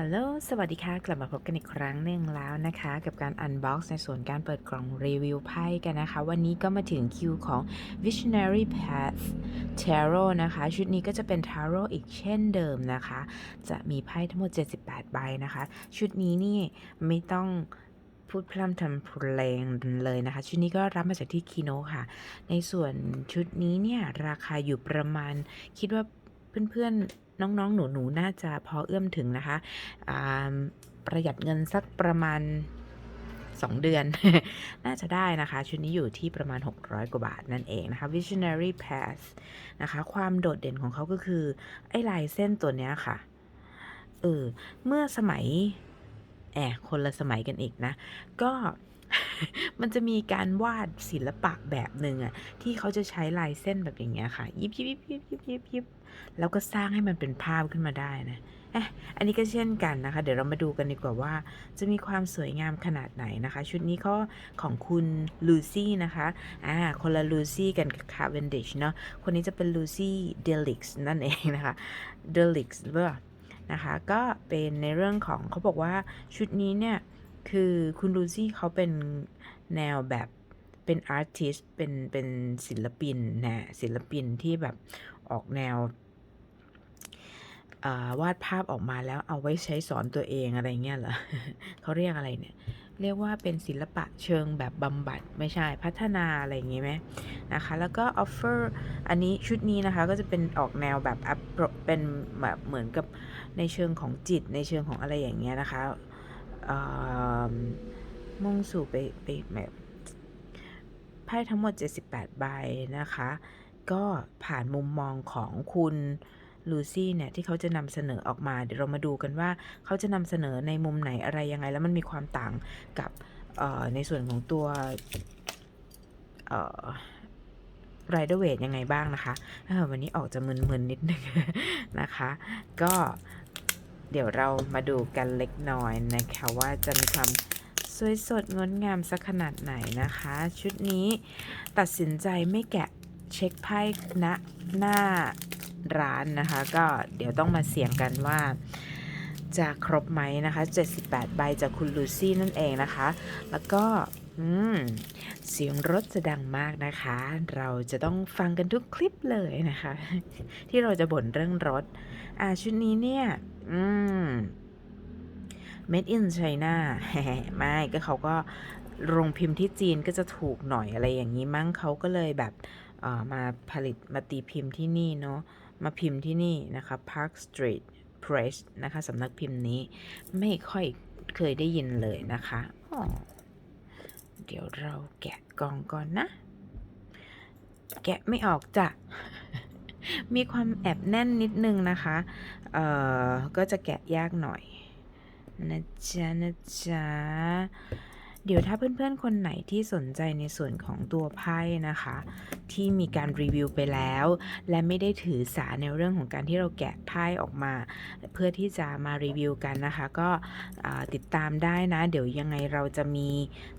ฮัลโหล สวัสดีค่ะ กลับมาพบกันอีกครั้งหนึ่งแล้วนะคะ กับการ Unbox ในส่วนการเปิดกล่องรีวิวไพ่กันนะคะ วันนี้ก็มาถึงคิวของ Visionary Path Tarot นะคะ ชุดนี้ก็จะเป็น Tarot อีกเช่นเดิมนะคะ จะมีไพ่ทั้งหมด 78 ใบนะคะ ชุดนี้นี่ไม่ต้องพูดพร่ำทำเพลงเลยนะคะ ชุดนี้ก็รับมาจากที่คีโนค่ะ ในส่วนชุดนี้เนี่ยราคาอยู่ประมาณคิดว่าเพื่อนๆ น้องๆ หนูๆน่าจะพอเอื้อมถึงนะคะ ประหยัดเงินสักประมาณ 2 เดือน น่าจะได้นะคะ ชุดนี้อยู่ที่ประมาณ 600 กว่าบาทนั่นเองนะคะ Visionary Pass นะคะ ความโดดเด่นของเขาก็คือ ไอ้ลายเส้นตัวเนี้ยค่ะเออเมื่อสมัยแอบคนละสมัยกันอีกนะ ก็มันจะมีการวาดศิลปะแบบหนึ่งอะที่เขาจะใช้ลายเส้นแบบอย่างเงี้ยค่ะ ยิบยิบยิบยิบยิบยิบยิบ แล้วก็สร้างให้มันเป็นภาพขึ้นมาได้นะเอ๊ะอันนี้ก็เช่นกันนะคะ เดี๋ยวเรามาดูกันดีกว่าว่า จะมีความสวยงามขนาดไหนนะคะ ชุดนี้ก็ของคุณลูซี่นะคะอ่าคนละลูซี่กันกับคาเวนดิชเนาะคนนี้จะเป็นลูซี่เดลิกส์นั่นเองนะคะเดลิกส์หรือเปล่านะคะก็เป็นในเรื่องของเขาบอกว่าชุดนี้เนี่ย คือคุณลูซี่เขาเป็นแนวแบบเป็นอาร์ติสเป็นเป็นศิลปินนะศิลปินที่แบบออกแนว วาดภาพออกมาแล้วเอาไว้ใช้สอนตัวเองอะไรเงี้ยเหรอเขาเรียกอะไรเนี่ย เรียกว่าเป็นศิลปะเชิงแบบบำบัดไม่ใช่พัฒนาอะไรอย่างงี้ไหมนะคะ แล้วก็ offer อันนี้ชุดนี้นะคะก็จะเป็นออกแนวแบบเป็นแบบเหมือนกับในเชิงของจิตในเชิงของอะไรอย่างเงี้ยนะคะมุ่งสู่ไปไปแบบไพ่ทั้งหมด 78 ใบนะคะ ก็ผ่านมุมมองของคุณ ลูซี่เนี่ยที่เขาจะนำเสนอออกมา เดี๋ยวเรามาดูกันว่าเขาจะนำเสนอในมุมไหนอะไรยังไง แล้วมันมีความต่างกับในส่วนของตัวไรเดอร์เวทยังไงบ้างนะคะ วันนี้ออกจะมึนๆนิดนึงนะคะ ก็เดี๋ยวเรามาดูกันเล็กน้อยนะคะว่าจะมีความสวยสดงดงามสักขนาดไหนนะคะ ชุดนี้ตัดสินใจไม่แกะเช็คไพ่ณหน้า ร้านนะคะ ก็เดี๋ยวต้องมาเสี่ยงกันว่าจะครบไหมนะคะ 78 ใบจากคุณลูซี่นั่นเองนะคะ แล้วก็เสียงรถจะดังมากนะคะ เราจะต้องฟังกันทุกคลิปเลยนะคะ ที่เราจะบ่นเรื่องรถ อ่าชุดนี้เนี่ย อืม made in China ไม่ก็เขาก็โรงพิมพ์ที่จีนก็จะถูกหน่อยอะไรอย่างนี้มั้งเขาก็เลยแบบเออมาผลิตมาตีพิมพ์ที่นี่เนาะ มาพิมพ์ที่นี่นะคะ Park Street Press นะคะสำนักพิมพ์นี้ไม่ค่อยเคยได้ยินเลยนะคะอ๋อเดี๋ยวเราแกะกล่องก่อนนะ แกะไม่ออกจ้ะ มีความแอบแน่นนิดนึงนะคะ เอ่อ ก็จะแกะยากหน่อยนะจ๊ะนะจ๊ะ เดี๋ยวถ้าเพื่อนๆ คนไหนที่สนใจในส่วนของตัวไพ่นะคะ ที่มีการรีวิวไปแล้ว และไม่ได้ถือสาในเรื่องของการที่เราแกะไพ่ออกมา เพื่อที่จะมารีวิวกันนะคะ ก็ติดตามได้นะ เดี๋ยวยังไงเราจะมี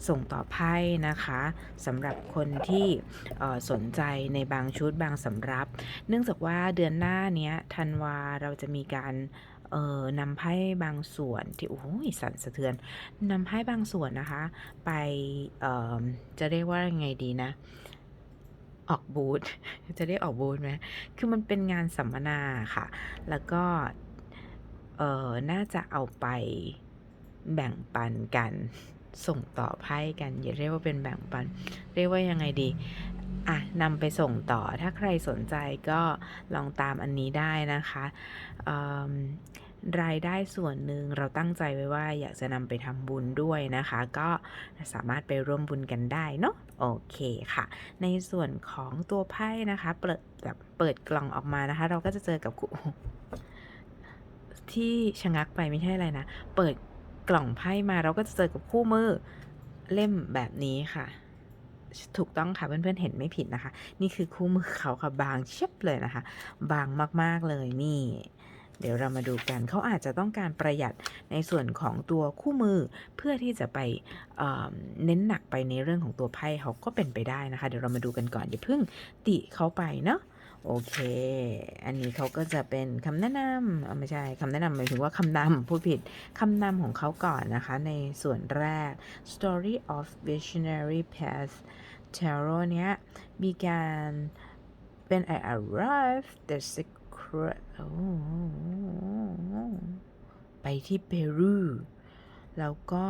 ส่งต่อไพ่นะคะสำหรับคนที่สนใจในบางชุดบางสำรับ เนื่องจากว่าเดือนหน้าเนี้ยธันวาเราจะมีการ เอ่อนำไพ่บางส่วนที่โอ้โหสั่นสะเทือนนำไพ่บางส่วนนะคะ ไปเอ่อจะเรียกว่ายังไงดีนะออกบูธจะได้ออกบูธไหมคือมันเป็นงานสัมมนาค่ะ แล้วก็ เอ่อน่าจะเอาไปแบ่งปันกัน ส่งต่อไพ่กัน อย่าเรียกว่าเป็นแบ่งปัน เรียกว่ายังไงดี อะนำไปส่งต่อถ้าใครสนใจก็ลองตามอันนี้ได้นะคะรายได้ส่วนหนึ่งเราตั้งใจไว้ว่าอยากจะนำไปทำบุญด้วยนะคะ ก็สามารถไปร่วมบุญกันได้เนาะโอเคค่ะ ในส่วนของตัวไพ่นะคะ เปิดแบบเปิดกล่องออกมานะคะ เราก็จะเจอกับที่ชะงักไปไม่ใช่อะไรนะ เปิดกล่องไพ่มาเราก็จะเจอกับคู่มือเล่มแบบนี้ค่ะ ถูกต้องค่ะเพื่อนๆเห็นไม่ผิดนะคะ นี่คือคู่มือเขาค่ะบางเชียบเลยนะคะ บางมากๆเลยนี่ เดี๋ยวเรามาดูกันเขาอาจจะต้องการประหยัดในส่วนของตัวคู่มือเพื่อที่จะไปเเน้นหนักไปในเรื่องของตัวไพ่เขาก็เป็นไปได้นะคะ เดี๋ยวเรามาดูกันก่อนอย่าเพิ่งติเขาไปเนาะโอเค อันนี้เขาก็จะเป็นคำแนะนำไม่ใช่คำแนะนำหมายถึงว่าคำนำพูดผิดคำนำของเขาก่อนนะคะ ในส่วนแรก Story of Visionary past Path a r o เนี้ยมีการเป็น I arrived the secret ไปที่เปรูแล้วก็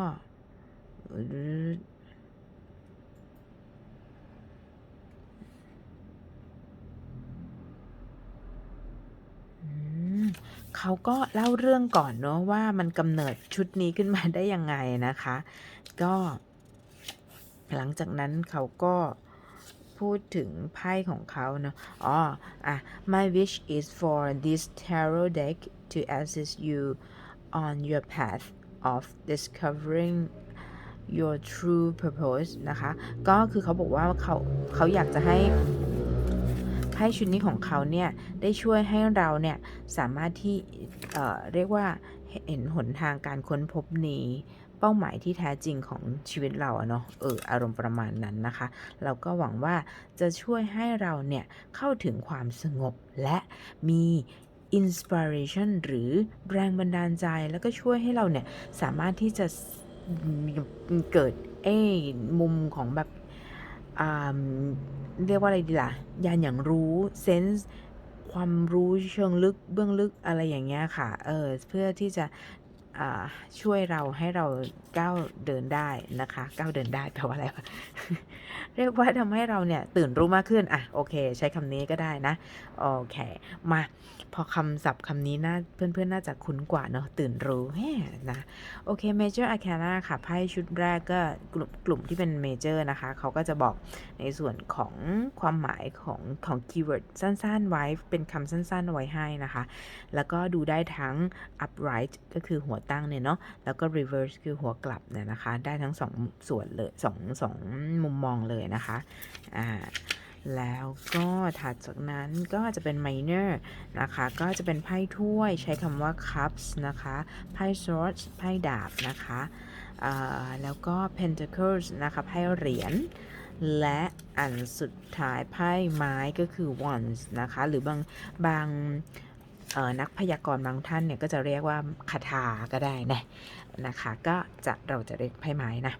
เขาก็เล่าเรื่องก่อนเนาะว่ามันกำเนิดชุดนี้ขึ้นมาได้ยังไงนะคะ ก็ หลังจากนั้นเขาก็พูดถึงไพ่ของเขาเนาะอ๋ออะ my wish is for this tarot deck to assist you on your path of discovering your true purpose นะคะ ก็คือเขาบอกว่าเขาเขาอยากจะให้ไพ่ชุดนี้ของเขาเนี่ย ได้ช่วยให้เราเนี่ย สามารถที่เอ่อเรียกว่าเห็นหนทางการค้นพบนี้ เป้าหมายที่แท้จริงของชีวิตเราเนาะเอออารมณ์ประมาณนั้นนะคะ เราก็หวังว่าจะช่วยให้เราเนี่ยเข้าถึงความสงบและมีอินสปิเรชันหรือแรงบันดาลใจแล้วก็ช่วยให้เราเนี่ย สามารถที่จะเกิดเอ้มุมของแบบอ่าเรียกว่าอะไรดีล่ะยานอย่างรู้เซนส์ความรู้เชิงลึกเบื้องลึกอะไรอย่างเงี้ยค่ะ เออ เพื่อที่จะ ช่วยเราให้เราก้าวเดินได้นะคะก้าวเดินได้แปลว่าอะไรวะเรียกว่าทำให้เราเนี่ยตื่นรู้มากขึ้นอะโอเค ใช้คำนี้ก็ได้นะโอเคมาพอคำศัพท์คำนี้น่าเพื่อนๆน่าจะคุ้นกว่าเนาะตื่นรู้แฮ่นะโอเค Major Arcana ค่ะไพ่ชุดแรกก็กลุ่มกลุ่มที่เป็น Major นะคะเขาก็จะบอกในส่วนของความหมายของของ keyword สั้นๆไว้เป็นคำสั้นๆไว้ให้นะคะ แล้วก็ดูได้ทั้ง upright ก็คือหัวตั้งเนี่ยเนาะแล้วก็ reverse คือหัวกลับเนี่ยนะคะ ได้ทั้งสองส่วนเลยสองสองมุมมองเลยนะคะอ่าแล้วก็ถัดจากนั้นก็จะเป็น minor นะคะ ก็จะเป็นไพ่ถ้วยใช้คำว่า cups นะคะ ไพ่ swords ไพ่ดาบนะคะอ่าแล้วก็ pentacles นะคะไพ่เหรียญและอันสุดท้ายไพ่ไม้ก็คือ wands นะคะ หรือบางบาง นักพยากรณ์บางท่านเนี่ยก็จะเรียกว่าคาถาก็ได้นะนะคะ ก็จะเราจะเรียกไพ่ไม้นะ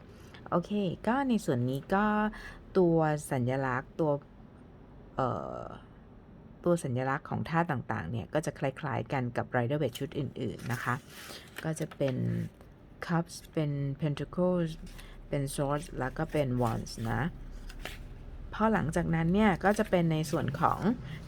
โอเค ก็ในส่วนนี้ก็ตัวสัญลักษณ์ตัวตัวสัญลักษณ์ของท่าต่างๆ เนี่ย ก็จะคล้ายๆกันกับ Rider w a i t ชุดอื่น ๆ นะคะ ก็จะเป็น Cups เป็น Pentacles เป็น Swords แล้วก็เป็น Wands นะ พอหลังจากนั้นเนี่ยก็จะเป็นในส่วนของ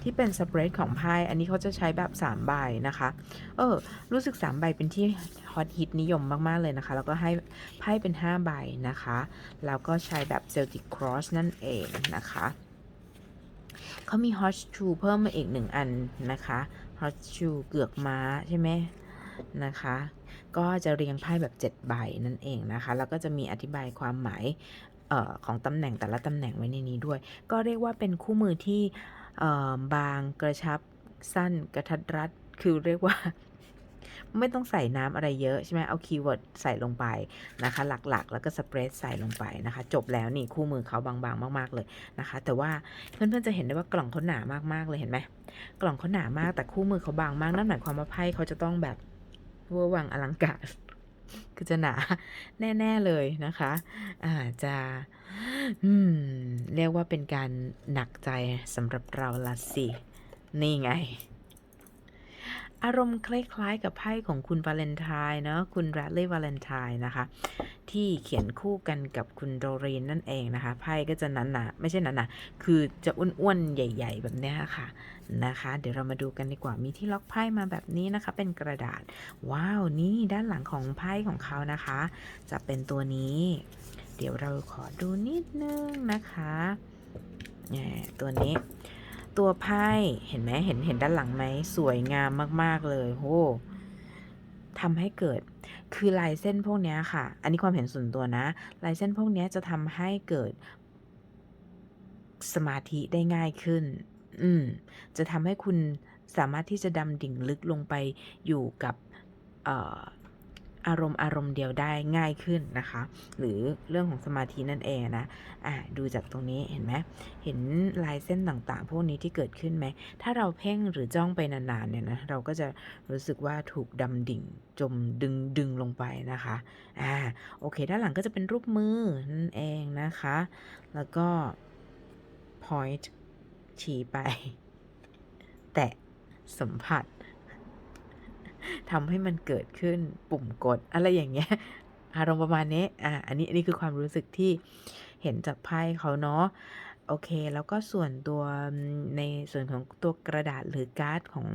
ที่เป็น spread ของไพ่อันนี้เขาจะใช้แบบ3ใบนะคะ เออ รู้สึก3ใบเป็นที่ฮอตฮิตนิยมมาก ๆ เลยนะคะ แล้วก็ให้ไพ่เป็น 5 ใบนะคะ แล้วก็ใช้แบบ Celtic Cross นั่นเองนะคะเขามี Hot Shoe เพิ่มมาอีกหนึ่งอันนะคะ Hot Shoe เกือกม้าใช่ไหมนะคะ ก็จะเรียงไพ่แบบ 7 ใบนั่นเองนะคะ แล้วก็จะมีอธิบายความหมาย ของตำแหน่งแต่ละตำแหน่งไว้ในนี้ด้วย ก็เรียกว่าเป็นคู่มือที่บางกระชับสั้นกระทัดรัด คือเรียกว่าไม่ต้องใส่น้ำอะไรเยอะใช่ไหมเอาคีย์เวิร์ดใส่ลงไปนะคะ หลักๆ แล้วก็สเปรดใส่ลงไปนะคะ จบแล้วนี่คู่มือเขาบางๆ มากๆเลยนะคะ แต่ว่าเพื่อนๆจะเห็นได้ว่ากล่องเขาหนามากๆเลยเห็นไหมกล่องเขาหนามากแต่คู่มือเขาบางมากนั่นหมายความว่าไพ่เขาจะต้องแบบเวอร์วังอลังการ คือจะหนาแน่ ๆ เลยนะคะอาจะอืมเรียกว่าเป็นการหนักใจสำหรับเราละสิ นี่ไง อารมณ์คล้ายๆกับไพ่ของคุณวาเลนไทน์เนาะคุณแรดลีย์วาเลนไทน์นะคะ ที่เขียนคู่กันกับคุณโดเรนนั่นเองนะคะไพ่ก็จะหนาๆไม่ใช่หนาๆคือจะอ้วนๆใหญ่ ๆ แบบเนี้ยค่ะนะคะ เดี๋ยวเรามาดูกันดีกว่ามีที่ล็อกไพ่มาแบบนี้นะคะ เป็นกระดาษ ว้าวนี่ด้านหลังของไพ่ของเขานะคะ จะเป็นตัวนี้ เดี๋ยวเราขอดูนิดนึงนะคะเนี่ยตัวนี้ ตัวไพ่เห็นไหมเห็นเห็นด้านหลังไหมสวยงามมาก ๆ เลยโหทำให้เกิดคือลายเส้นพวกนี้ค่ะ อันนี้ความเห็นส่วนตัวนะ ลายเส้นพวกนี้จะทำให้เกิดสมาธิได้ง่ายขึ้น อืม จะทำให้คุณสามารถที่จะดำดิ่งลึกลงไปอยู่กับเอารมณ์อารมณ์เดียวได้ง่ายขึ้นนะคะ หรือเรื่องของสมาธินั่นเองนะอะดูจากตรงนี้เห็นไหมเห็นลายเส้นต่างๆ พวกนี้ที่เกิดขึ้นไหม ถ้าเราเพ่งหรือจ้องไปนานๆเนี่ยนะเราก็จะรู้สึกว่าถูกดำดิ่งจมดึงดึงลงไปนะคะอ่าโอเค ด้านหลังก็จะเป็นรูปมือนั่นเองนะคะ แล้วก็ point ชี้ไป แตะสัมผัส ทำให้มันเกิดขึ้นปุ่มกด อะไรอย่างเงี้ยอารมณ์ประมาณนี้อ่าอันนี้อันนี้คือความรู้สึกที่เห็นจากไพ่เขาเนาะโอเค แล้วก็ส่วนตัวในส่วนของตัวกระดาษหรือการ์ดของ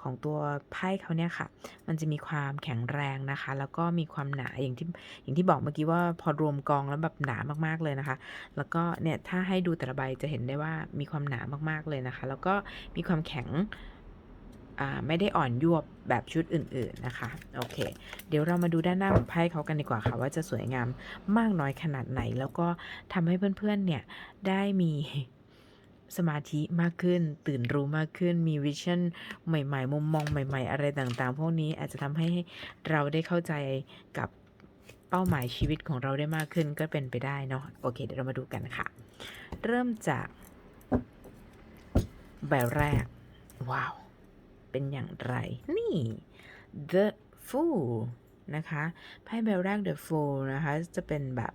ของตัวไพ่เขาเนี่ยค่ะ มันจะมีความแข็งแรงนะคะ แล้วก็มีความหนาอย่างที่อย่างที่บอกเมื่อกี้ว่าพอรวมกองแล้วแบบหนามากๆเลยนะคะ แล้วก็เนี่ยถ้าให้ดูแต่ละใบจะเห็นได้ว่ามีความหนามากๆเลยนะคะ แล้วก็มีความแข็ง ไม่ได้อ่อนยวบแบบชุดอื่นๆนะคะโอเค เดี๋ยวเรามาดูด้านหน้าของไพ่เขากันดีกว่าค่ะ ว่าจะสวยงามมากน้อยขนาดไหน แล้วก็ทำให้เพื่อนๆเนี่ยได้มีสมาธิมากขึ้น ตื่นรู้มากขึ้น มีวิชั่นใหม่ๆ มุมมองใหม่ ๆ อะไรต่างๆ พวกนี้อาจจะทำให้เราได้เข้าใจกับเป้าหมายชีวิตของเราได้มากขึ้นก็เป็นไปได้เนาะโอเค เดี๋ยวเรามาดูกันค่ะ เริ่มจากใบแรก ว้าว เป็นอย่างไร นี่ the fool นะคะไพ่ใบแรก the fool นะคะ จะเป็นแบบ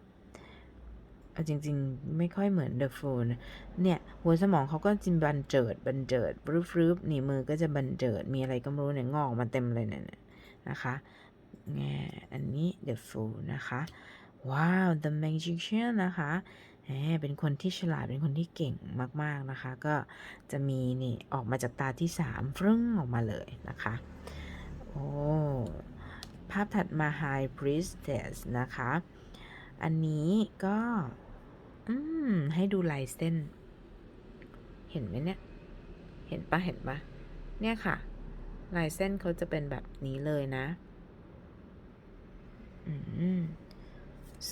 จริง ๆ ไม่ค่อยเหมือน the fool นะเนี่ย หัวสมองเขาก็จินบันเจิด บันเจิดรึบรึบนี่มือก็จะบันเจิด มีอะไรก็ไม่รู้เนี่ยงอกมาเต็มเลยเนี่ยนะคะแง่อันนี้ the fool นะคะ ว้าว the magician นะคะ เป็นคนที่ฉลาดเป็นคนที่เก่งมากๆนะคะ ก็จะมีนี่ออกมาจากตาที่3ฟรึ้งออกมาเลยนะคะ โอ้ ภาพถัดมา High Priestess นะคะ อันนี้ก็อืมให้ดูลายเส้น เห็นไหมเนี่ย เห็นปะเห็นปะเนี่ยค่ะ ลายเส้นเขาจะเป็นแบบนี้เลยนะ อืม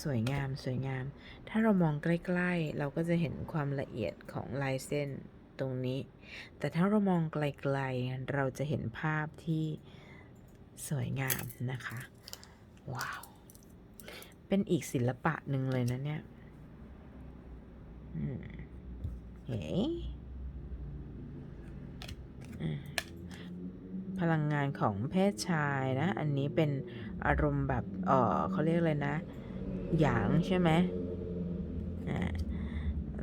สวยงามสวยงาม ถ้าเรามองใกล้ๆ เราก็จะเห็นความละเอียดของลายเส้นตรงนี้ แต่ถ้าเรามองไกลๆ เราจะเห็นภาพที่สวยงามนะคะ ว้าว เป็นอีกศิลปะหนึ่งเลยนะเนี่ยเฮ้อืมพลังงานของเพศชายนะ อันนี้เป็นอารมณ์แบบ เออเขาเรียกอะไรนะ หยางใช่ไหมอ่า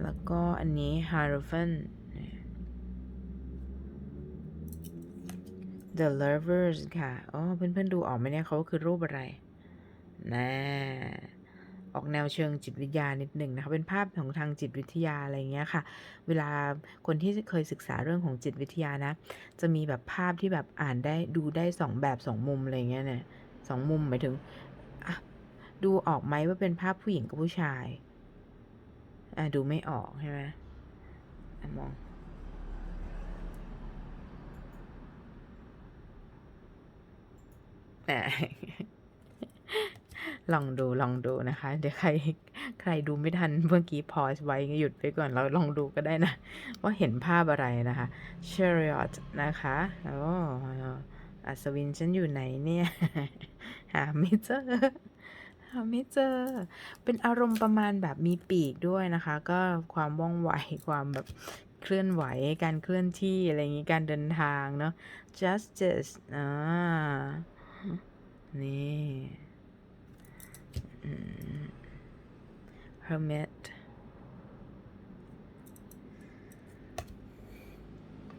แล้วก็อันนี้ h a r o p h a n The Lovers ค่ะ อ๋อ เพื่อนๆ ดูออกไหมเนี่ยเขาคือรูปอะไร นะออกแนวเชิงจิตวิทยานิดหนึ่งนะคะ เป็นภาพของทางจิตวิทยาอะไรเงี้ยค่ะ เวลาคนที่เคยศึกษาเรื่องของจิตวิทยานะ จะมีแบบภาพที่แบบอ่านได้ดูได้สองแบบสองมุมอะไรเงี้ยเนี่ยสองมุมหมายถึง ดูออกไหมว่าเป็นภาพผู้หญิงกับผู้ชาย อะดูไม่ออกใช่ไหมอะมองอ่ลองดูลองดูนะคะ เดี๋ยวใคร ใครดูไม่ทันเมื่อกี้พอสไว้ก็หยุดไปก่อนแล้วลองดูก็ได้นะ ว่าเห็นภาพอะไรนะคะ chariot นะคะโอ้อัศวินฉันอยู่ไหนเนี่ย หาไม่เจอ หาไม่เจอ เป็นอารมณ์ประมาณแบบมีปีกด้วยนะคะ ก็ความว่องไวความแบบเคลื่อนไหวการเคลื่อนที่อะไรอย่างนี้การเดินทางเนาะ justice อ่านี่ hermit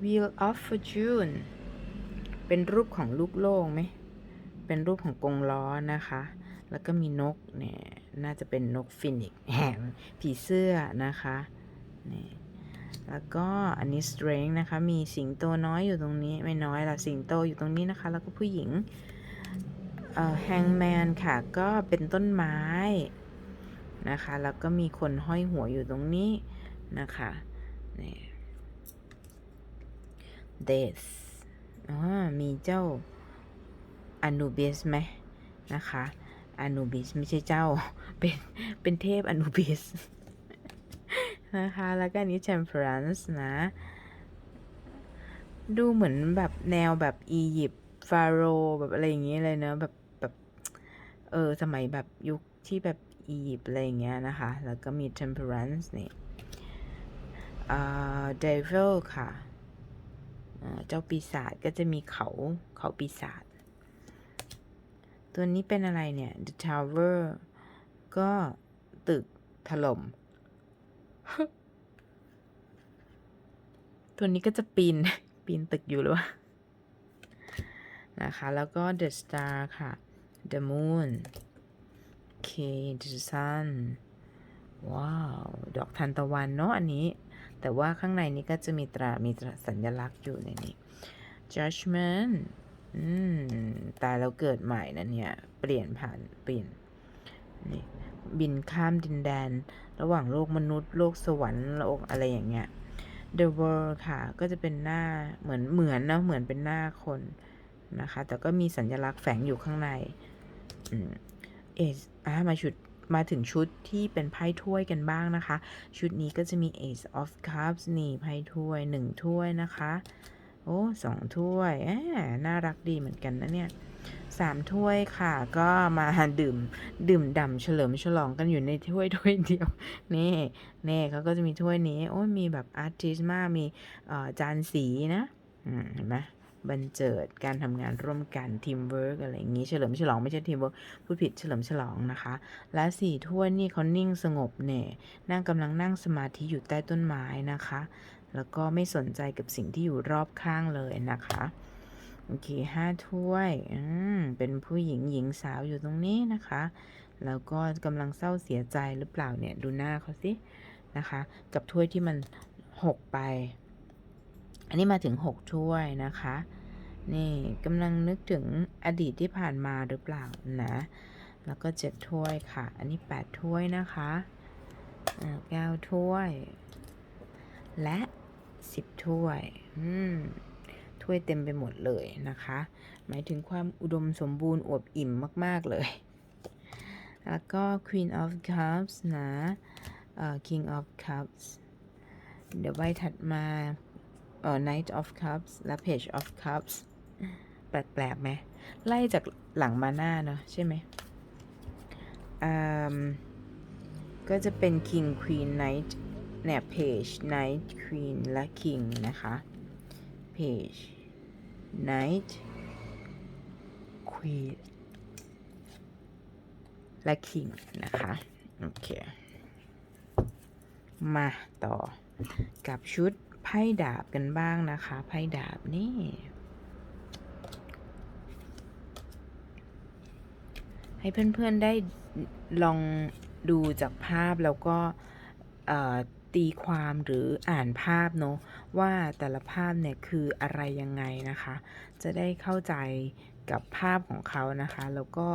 wheel of fortune เป็นรูปของลูกโลกไหม เป็นรูปของกงล้อนะคะ แล้วก็มีนกเนี่ยน่าจะเป็นนกฟินิกซ์แหมผีเสื้อนะคะนี่แล้วก็อันนี้ strength นะคะ มีสิงโตน้อยอยู่ตรงนี้ไม่น้อยละสิงโตอยู่ตรงนี้นะคะ แล้วก็ผู้หญิงเอ่อ hangman ค่ะ ก็เป็นต้นไม้นะคะ แล้วก็มีคนห้อยหัวอยู่ตรงนี้นะคะนี่ death อ๋อมีเจ้าอนูเบสไหมนะคะ อนูบิสไม่ใช่เจ้า เป็นเป็นเทพอนูบิสนะคะ แล้วก็อันนี้ temperance นะ ดูเหมือนแบบแนวแบบอียิปต์ฟาโรแบบอะไรอย่างเงี้ยเลยเนอะแบบแบบเออสมัยแบบยุคที่แบบอียิปต์อะไรอย่างเงี้ยนะคะ แล้วก็มี temperance นี่อ่า devil ค่ะ เจ้าปีศาจก็จะมีเขาเขาปีศาจ ตัวนี้เป็นอะไรเนี่ย the tower ก็ตึกถล่ม ตัวนี้ก็จะปีน ปีนตึกอยู่หรือวะนะคะ แล้วก็ the star ค่ะ the moon K the sun ว้าว ดอกทานตะวันเนาะอันนี้ แต่ว่าข้างในนี้ก็จะมีตรา มีตราสัญลักษณ์อยู่ในนี้ judgment อืม ตายแล้วเกิดใหม่นะเนี่ย เปลี่ยนผ่านเปลี่ยนนี่บินข้ามดินแดน ระหว่างโลกมนุษย์ โลกสวรรค์โลกอะไรอย่างเงี้ย The World ค่ะ ก็จะเป็นหน้าเหมือนเหมือนนะเหมือนเป็นหน้าคนนะคะ แต่ก็มีสัญลักษณ์แฝงอยู่ข้างในอืมเอสอะมาชุดมาถึงชุดที่เป็นไพ่ถ้วยกันบ้างนะคะ ชุดนี้ก็จะมี Ace of Cups นี่ไพ่ถ้วยหนึ่งถ้วยนะคะ โอ้สองถ้วยแอบน่ารักดีเหมือนกันนะเนี่ยสามถ้วยค่ะก็มาดื่มดื่มด่ำเฉลิมฉลองกันอยู่ในถ้วยถ้วยเดียวนี่นี่เขาก็จะมีถ้วยนี้ โอ้ยมีแบบอาร์ติสมากมีจานสีนะเห็นไหมบันเจิดการทำงานร่วมกันทีมเวิร์กอะไรอย่างนี้เฉลิมฉลองไม่ใช่ทีมเวิร์กพูดผิดเฉลิมฉลองนะคะ และสี่ถ้วยนี่เขานิ่งสงบเนี่ยนั่งกำลังนั่งสมาธิอยู่ใต้ต้นไม้นะคะ แล้วก็ไม่สนใจกับสิ่งที่อยู่รอบข้างเลยนะคะ โอเคห้าถ้วยอืมเป็นผู้หญิงหญิงสาวอยู่ตรงนี้นะคะ แล้วก็กำลังเศร้าเสียใจหรือเปล่าเนี่ยดูหน้าเขาสินะคะ กับถ้วยที่มันหกไป อันนี้มาถึงหกถ้วยนะคะนี่กำลังนึกถึงอดีตที่ผ่านมาหรือเปล่านะ แล้วก็เจ็ดถ้วยค่ะ อันนี้แปดถ้วยนะคะอ่าเก้าถ้วย และ สิบถ้วย อืม ถ้วยเต็มไปหมดเลยนะคะ หมายถึงความอุดมสมบูรณ์อวบอิ่มมาก ๆ เลย แล้วก็ Queen of Cups นะเอ่อ King of Cups เดี๋ยวใบถัดมาเอ่อ Knight of Cups และ Page of Cups แปลกๆไหมไล่จากหลังมาหน้าเนอะใช่ไหมอืมก็จะเป็น King Queen Knight เนี่ย Page Knight Queen และ King นะคะ Page Knight Queen และ King นะคะ โอเค มาต่อกับชุดไพ่ดาบกันบ้างนะคะ ไพ่ดาบนี่ให้เพื่อนๆได้ลองดูจากภาพแล้วก็เออ ตีความหรืออ่านภาพเนาะว่าแต่ละภาพเนี่ยคืออะไรยังไงนะคะ จะได้เข้าใจกับภาพของเขานะคะ แล้วก็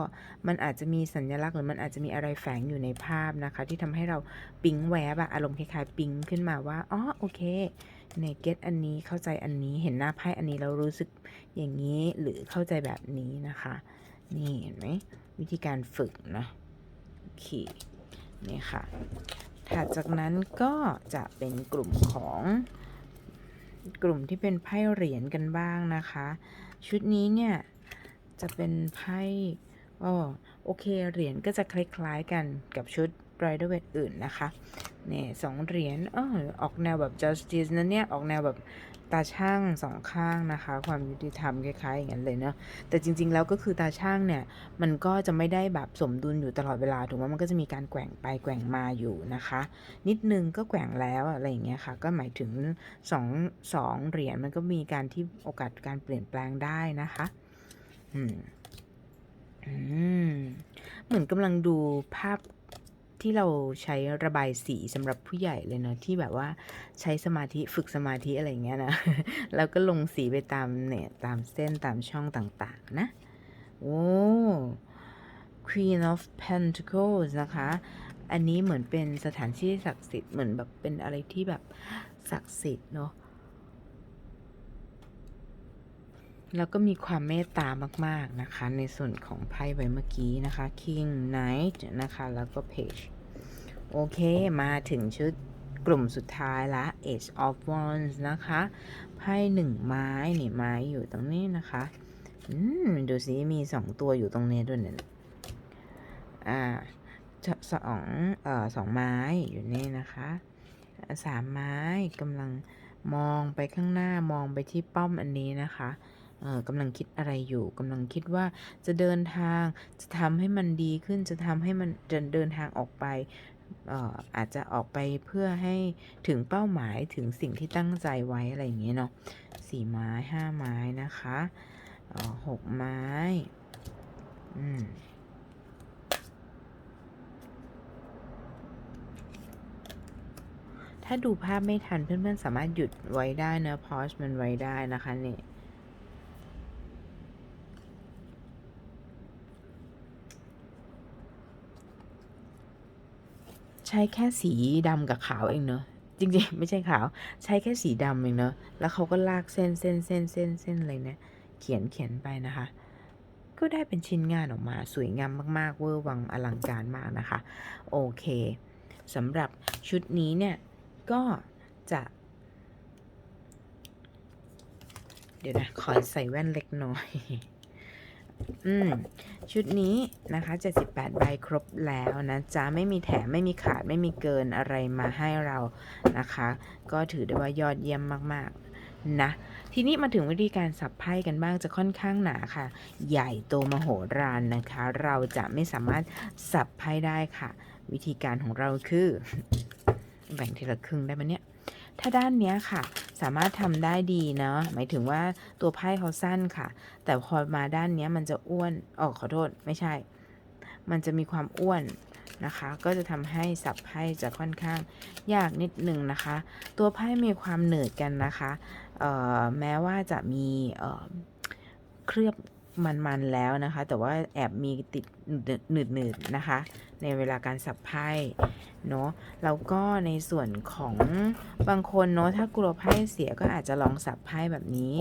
มันอาจจะมีสัญลักษณ์หรือมันอาจจะมีอะไรแฝงอยู่ในภาพนะคะ ที่ทำให้เราปิ๊งแวบอะอารมณ์คล้ายๆปิ๊งขึ้นมาว่าอ๋อโอเคเนี่ยเก็ตอันนี้เข้าใจอันนี้เห็นหน้าไพ่อันนี้เรารู้สึกอย่างนี้หรือเข้าใจแบบนี้นะคะ นี่เห็นไหมวิธีการฝึกนะโอเคนี่ค่ะ ถัดจากนั้นก็จะเป็นกลุ่มของกลุ่มที่เป็นไพ่เหรียญกันบ้างนะคะ ชุดนี้เนี่ยจะเป็นไพ่อ๋อโอเคเหรียญก็จะคล้ายๆกันกับชุด Bridal Wear อื่นนะคะเนี่ยสองเหรียญอ๋อออกแนวแบบ justice นะเนี่ย ออกแนวแบบ ตาช่างสองข้างนะคะ ความยุติธรรมคล้ายๆอย่างนั้นเลยเนาะแต่จริง ๆ แล้วก็คือตาช่างเนี่ยมันก็จะไม่ได้แบบสมดุลอยู่ตลอดเวลาถูกไหมมันก็จะมีการแกว่งไปแกว่งมาอยู่นะคะ นิดนึงก็แกว่งแล้วอะไรอย่างเงี้ยค่ะ ก็หมายถึงสองสองเหรียญมันก็มีการที่โอกาสการเปลี่ยนแปลงได้นะคะ อืมอืมเหมือนกำลังดูภาพ ที่เราใช้ระบายสีสำหรับผู้ใหญ่เลยเนอะที่แบบว่าใช้สมาธิฝึกสมาธิอะไรเงี้ยนะแล้วก็ลงสีไปตามเนี่ยตามเส้นตามช่องต่างๆนะ โอ้ Queen of Pentacles นะคะ อันนี้เหมือนเป็นสถานที่ศักดิ์สิทธิ์เหมือนแบบเป็นอะไรที่แบบศักดิ์สิทธิ์เนาะแล้วก็มีความเมตตามาก ๆ นะคะ ในส่วนของไพ่ใบเมื่อกี้นะคะ King Knight นะคะ แล้วก็ Page โอเค มาถึงชุดกลุ่มสุดท้ายละ Age of Wands นะคะ ไพ่หนึ่งไม้ นี่ไม้อยู่ตรงนี้นะคะ อืม ดูสิ มีสองตัวอยู่ตรงนี้ด้วยเนี่ยอ่าสองเอ่อสองไม้อยู่นี่นะคะสามไม้กำลังมองไปข้างหน้ามองไปที่ป้อมอันนี้นะคะเอ่อกำลังคิดอะไรอยู่กำลังคิดว่าจะเดินทางจะทำให้มันดีขึ้นจะทำให้มันเดินเดินทางออกไป อาจจะออกไปเพื่อให้ถึงเป้าหมายถึงสิ่งที่ตั้งใจไว้อะไรอย่างเงี้ยเนาะสี่ไม้ห้าไม้นะคะหกไม้ อืมถ้าดูภาพไม่ทันเพื่อนๆสามารถหยุดไว้ได้นะพอชมันไว้ได้นะคะนี่ ใช้แค่สีดำกับขาวเองเนอะจริงๆ ไม่ใช่ขาว ใช้แค่สีดำเองเนอะแล้วเขาก็ลากเส้นเส้นเส้นเส้นเส้นอะไรเนี่ยเขียนเขียนไปนะคะ ก็ได้เป็นชิ้นงานออกมาสวยงามมาก ๆ เวอร์วังอลังการมากนะคะ โอเคสำหรับชุดนี้เนี่ย ก็จะ เดี๋ยวนะ ขอใส่แว่นเล็กน้อย อืม ชุดนี้นะคะ 78 ใบครบแล้วนะจ๊ะ ไม่มีแถม ไม่มีขาด ไม่มีเกินอะไรมาให้เรานะคะ ก็ถือได้ว่ายอดเยี่ยมมากๆ นะ ทีนี้มาถึงวิธีการสับไพ่กันบ้างจะค่อนข้างหนาค่ะ ใหญ่โตมโหฬารนะคะ เราจะไม่สามารถสับไพ่ได้ค่ะ วิธีการของเราคือ แบ่งทีละครึ่งได้ไหมเนี่ย ถ้าด้านเนี้ยค่ะ สามารถทำได้ดีเนาะหมายถึงว่าตัวไพ่เขาสั้นค่ะ แต่พอมาด้านเนี้ยมันจะอ้วนอ๋อขอโทษไม่ใช่ มันจะมีความอ้วนนะคะ ก็จะทำให้สับไพ่จะค่อนข้างยากนิดนึงนะคะ ตัวไพ่มีความเหนืดกันนะคะแม้ว่าจะมีเอ่อเคลือบมันๆแล้วนะคะ แต่ว่าแอบมีติดหนืดๆนะคะ ในเวลาการสับไพ่เนาะแล้วก็ในส่วนของบางคนเนาะถ้ากลัวไพ่เสียก็อาจจะลองสับไพ่แบบนี้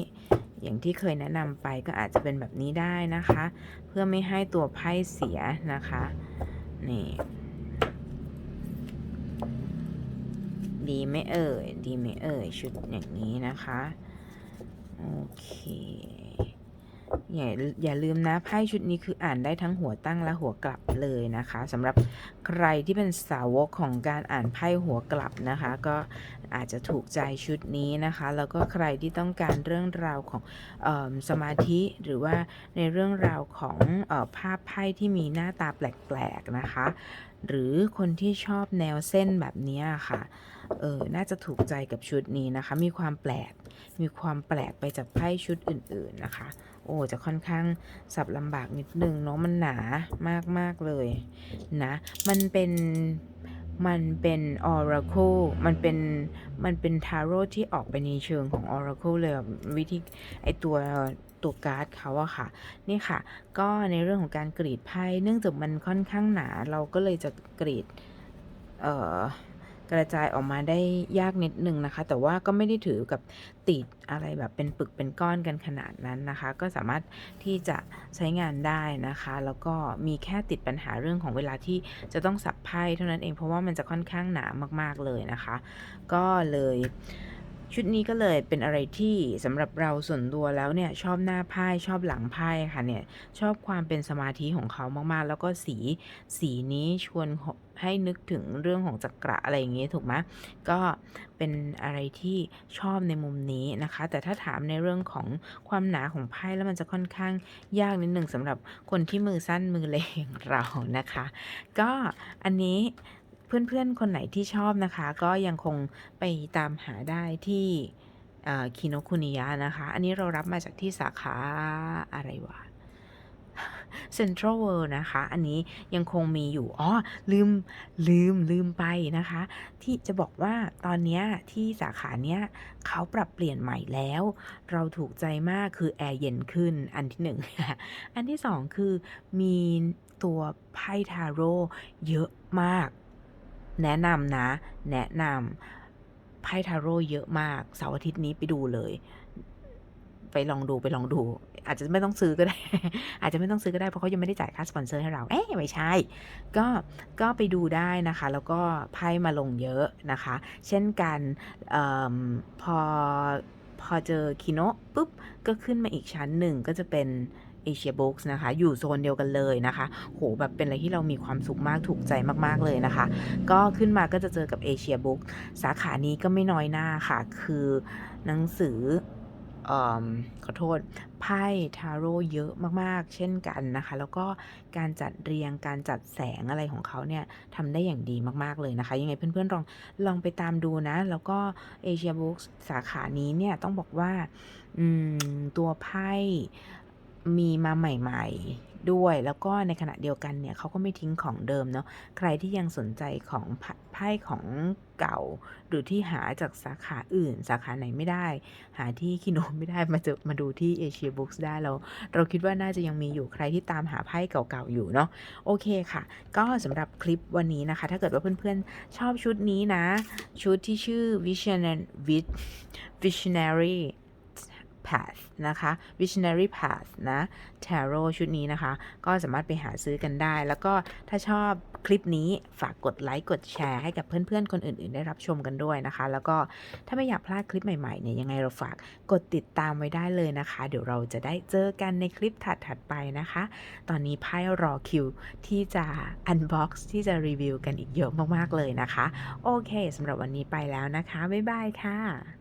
อย่างที่เคยแนะนำไปก็อาจจะเป็นแบบนี้ได้นะคะ เพื่อไม่ให้ตัวไพ่เสียนะคะนี่ดีไหมเอ่ย ดีไหมเอ่ย ชุดอย่างนี้นะคะ โอเค อย่าอย่าลืมนะไพ่ชุดนี้คืออ่านได้ทั้งหัวตั้งและหัวกลับเลยนะคะสำหรับใครที่เป็นสาวกของการอ่านไพ่หัวกลับนะคะ ก็อาจจะถูกใจชุดนี้นะคะ แล้วก็ใครที่ต้องการเรื่องราวของออสมาธิหรือว่าในเรื่องราวของออภาพไพ่ที่มีหน้าตาแปลกๆนะคะ หรือคนที่ชอบแนวเส้นแบบนี้ค่ะเออ น่าจะถูกใจกับชุดนี้นะคะ มีความแปลก มีความแปลกไปจากไพ่ชุดอื่น ๆ นะคะ โอ้จะค่อนข้างสับลำบากนิดนึงเนาะมันหนามากๆเลยนะมันเป็นมันเป็น Oracle มันเป็น มันเป็นทาโร่ที่ออกไปในเชิงของ Oracle เลยวิธีไอตัวตัวการ์ดเขาอะค่ะ นี่ค่ะ ก็ในเรื่องของการกรีดไพ่เนื่องจากมันค่อนข้างหนา เราก็เลยจะกรีด เอ่อ กระจายออกมาได้ยากนิดนึงนะคะ แต่ว่าก็ไม่ได้ถือกับติดอะไรแบบเป็นปึกเป็นก้อนกันขนาดนั้นนะคะ ก็สามารถที่จะใช้งานได้นะคะ แล้วก็มีแค่ติดปัญหาเรื่องของเวลาที่จะต้องสับไพ่เท่านั้นเองเพราะว่ามันจะค่อนข้างหนามากๆเลยนะคะ ก็เลย ชุดนี้ก็เลยเป็นอะไรที่สำหรับเราส่วนตัวแล้วเนี่ยชอบหน้าไพ่ชอบหลังไพ่ค่ะเนี่ยชอบความเป็นสมาธิของเขามากๆ แล้วก็สีสีนี้ชวนให้นึกถึงเรื่องของจักระอะไรอย่างเงี้ยถูกไหมก็เป็นอะไรที่ชอบในมุมนี้นะคะ แต่ถ้าถามในเรื่องของความหนาของไพ่แล้วมันจะค่อนข้างยากนิดหนึ่งสำหรับคนที่มือสั้นมือเล็กอย่างเรานะคะ ก็อันนี้ เพื่อนๆ คนไหนที่ชอบนะคะ ก็ยังคงไปตามหาได้ที่คิโนคุนิยะนะคะ อันนี้เรารับมาจากที่สาขาอะไรวะ Central World นะคะ อันนี้ยังคงมีอยู่อ๋อลืมลืมลืมไปนะคะ ที่จะบอกว่าตอนนี้ที่สาขาเนี้ยเขาปรับเปลี่ยนใหม่แล้ว เราถูกใจมากคือแอร์เย็นขึ้นอันที่หนึ่งอันที่สองคือมีตัวไพ่ทาโร่เยอะมาก แนะนำนะ แนะนำไพ่ทาโร่เยอะมากเสาร์อาทิตย์นี้ไปดูเลย ไปลองดูไปลองดู อาจจะไม่ต้องซื้อก็ได้ อาจจะไม่ต้องซื้อก็ได้เพราะเขายังไม่ได้จ่ายค่าสปอนเซอร์ให้เรา เอ๊ะไม่ใช่ ก็ก็ไปดูได้นะคะ แล้วก็ไพ่มาลงเยอะนะคะ เช่นกันออพอพอเจอคิโนะปุ๊บก็ขึ้นมาอีกชั้นหนึ่งก็จะเป็น Asia Books นะคะ อยู่โซนเดียวกันเลยนะคะ โหแบบเป็นอะไรที่เรามีความสุขมากถูกใจมากๆเลยนะคะ ก็ขึ้นมาก็จะเจอกับ Asia Book สาขานี้ก็ไม่น้อยหน้าค่ะ คือหนังสืออขอโทษไพ่ทาโร่เยอะมากๆ เช่นกันนะคะ แล้วก็การจัดเรียงการจัดแสงอะไรของเขาเนี่ยทำได้อย่างดีมากๆเลยนะคะ ยังไงเพื่อนๆลองลองไปตามดูนะ แล้วก็ Asia Books สาขานี้เนี่ยต้องบอกว่าตัวไพ่ มีมาใหม่ๆด้วย แล้วก็ในขณะเดียวกันเนี่ยเขาก็ไม่ทิ้งของเดิมเนาะใครที่ยังสนใจของไพ่ของเก่า หรือที่หาจากสาขาอื่น สาขาไหนไม่ได้ หาที่คิโนไม่ได้มาเจอมาดูที่ Asia Books ได้เรา เราคิดว่าน่าจะยังมีอยู่ใครที่ตามหาไพ่เก่าๆอยู่เนาะโอเคค่ะ ก็สำหรับคลิปวันนี้นะคะ ถ้าเกิดว่าเพื่อนๆชอบชุดนี้นะ ชุดที่ชื่อ Visionary Visionary Path นะคะ Visionary Path นะ Tarot ชุดนี้นะคะ ก็สามารถไปหาซื้อกันได้ แล้วก็ถ้าชอบคลิปนี้ฝากกดไลค์กดแชร์ให้กับเพื่อนๆ คนอื่นๆ ได้รับชมกันด้วยนะคะ แล้วก็ถ้าไม่อยากพลาดคลิปใหม่ๆเนี่ยยังไงเราฝากกดติดตามไว้ได้เลยนะคะ เดี๋ยวเราจะได้เจอกันในคลิปถัดๆไปนะคะ ตอนนี้ไพ่รอคิวที่จะ unbox ที่จะรีวิวกันอีกเยอะมากๆเลยนะคะ โอเคสำหรับวันนี้ไปแล้วนะคะ บ๊ายบายค่ะ